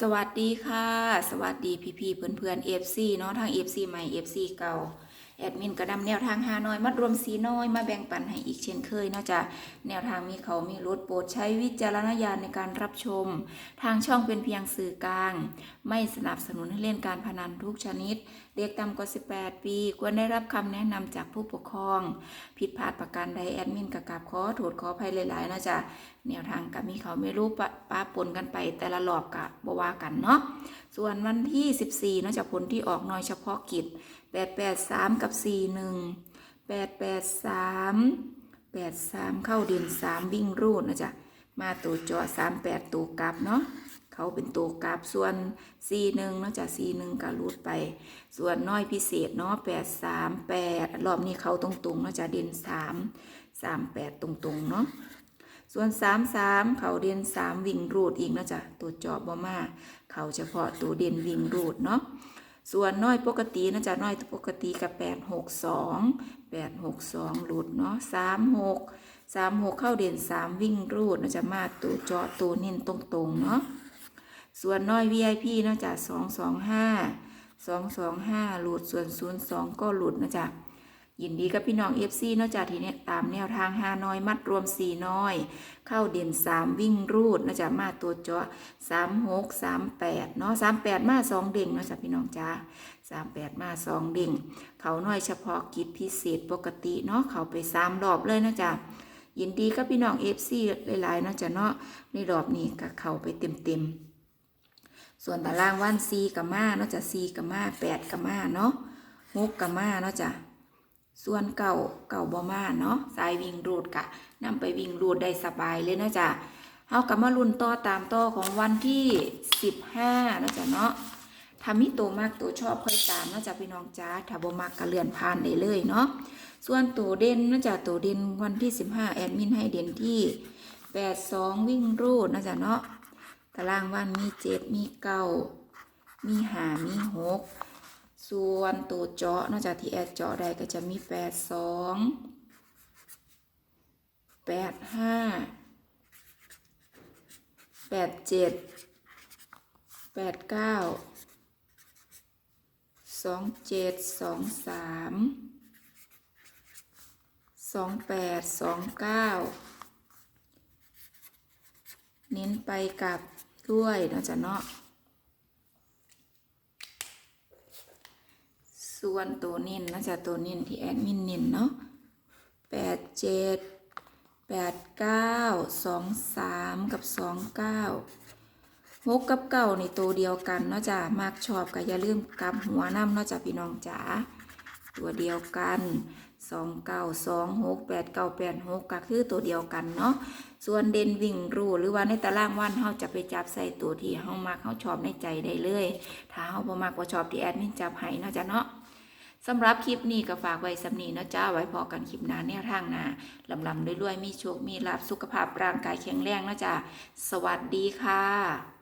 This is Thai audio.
สวัสดีค่ะ สวัสดีพี่พี่เพื่อนเพื่อนเอฟซีเนาะทางเอฟซีใหม่เอฟซีเก่า แอดมินกระดำแนวทางหาน้อยมัดรวมสีน้อยมาแบ่งปันให้อีกเช่นเคยนาะจ้ะแนวทางมีเขามีรถโปรดใช้วิจารณญาณในการรับชม ทางช่องเป็นเพียงสื่อกลาง ไม่สนับสนุนให้เล่นการพนันทุกชนิด เด็กต่ำกว่า 18 ปี ควรได้รับคำแนะนำจากผู้ปกครอง ผิดพลาดประการใดแอดมินกะกราบขอโทษขออภัยหลายๆนะจ๊ะแนวทางกับมีเขาไม่รู้ปะป้าปนกันไปแต่ละรอบกะบว่ากันเนาะส่วนวันที่ 14นอกจากผลที่ออกน้อยเฉพาะกิจ883กับ41 883 83เข้าเด่น3วิ่งรูดนะจ๊ะมาตัวจอ38ตัวกลับเนาะเขาเป็นตัวกลับส่วน41เนาะจ๊ะ41ก็รูดไป ส่วนน้อยพิเศษเนาะ838 รอบนี้เขาตรงๆเนาะจ๊ะเด่น3 38 ตรงๆเนาะ ส่วน 3 3 เขาเด่น3 วิ่งรูดอีกนะจ๊ะตัวจอบบ่มา เขาเฉพาะตัวเด่นวิ่งรูดเนาะ ส่วนน้อยปกตินะจ๊ะน้อยปกติกับ8 6 2 8 6 2หลุดเนาะ3 6 3 6เข้าเด่น3วิ่งรูดนะจ๊ะมาตัวเจาะตัวเน้นตรงๆเนาะส่วนน้อย VIP นะจ๊ะ225 225หลุดส่วน02ก็หลุดนะจ๊ะ ยินดีกับพี่น้อง FC เนอกจากทีเนี้ยตามแนวทาง5น้อยมัดรวม4น้อย เข้าเด่น3วิ่งรูดนะจ๊ะมาตัวเจาะ3 6 3 8เนาะ38มา2เด่งนาะจ๊ะพี่น้องจ้า38มา2เด่ง เขาน้อยเฉพาะกิจพิเศษปกติเนาะเขาไป3รอบเลยนะจ๊ะยินดีกับพี่น้อง FC หลายๆนาะจ๊ะเนาะในรอบนี้ก็เขาไปเต็มๆส่วนตารางวัน4กับมาเนาะจ๊ะ4กับมา8กับมาเนาะ6กับมาเนาะจ๊ะ ส่วนเก่าเก่าบ่มาเนาะสายวิ่งรูดกะนำไปวิ่งรูดได้สบายเลยนะจ๊ะเฮากับมาลุ้นต่อตามต่อของวันที่ 15นะจ๊ะเนาะถ้ามีตัวมากตัวชอบค่อยตามนะจ๊ะพี่น้องจ้าถ้าบ่มักก็เลื่อนผ่านได้เลยเนาะส่วนตัวเด่นนะจ๊ะตัวเด่นวันที่ 15 แอดมินให้เด่นที่ 82 วิ่งรูดนะจ๊ะเนาะตารางวันมี 7 มี9มี5มี6 ส่วนตัวเจาะนอกจากที่แอดเจาะได้ก็จะมีแปดสองแปดห้าแปดเจ็ดแปดเก้าสองเจ็ดสองสามสองแปดสองเก้าเน้นไปกับด้วยนะจ๊ะเนาะ ส่วนตัวเน้นนะจ๊ะตัวเน้นที่แอดมินเน้นเนาะแปดเจ็ดแปดเก้าสองสามกับสองเก้าหกกับเก้าในตัวเดียวกันเนาะจ้ะมากชอบก็อย่าลืมกลับหัวน้ำเนาะจ้ะพี่น้องจ๋าตัวเดียวกันสองเก้าสองหกแปดเก้าแปดหกก็คือตัวเดียวกันเนาะส่วนเด่นวิ่งรูหรือว่าในตารางวันเขาจะไปจับใส่ตัวที่เขามักเขาชอบในใจได้เลย ถ้าเขาบ่มักว่าชอบที่แอดมินจับให้เนาะจ้ะเนาะ สำหรับคลิปนี้ก็ฝากไว้สำนีนะจ้าไว้พอกันคลิปหน้าแนวทางหน้าลำลำด้วยๆมีโชคมีลาบสุขภาพร่างกายแข็งแรงนะจ้าสวัสดีค่ะ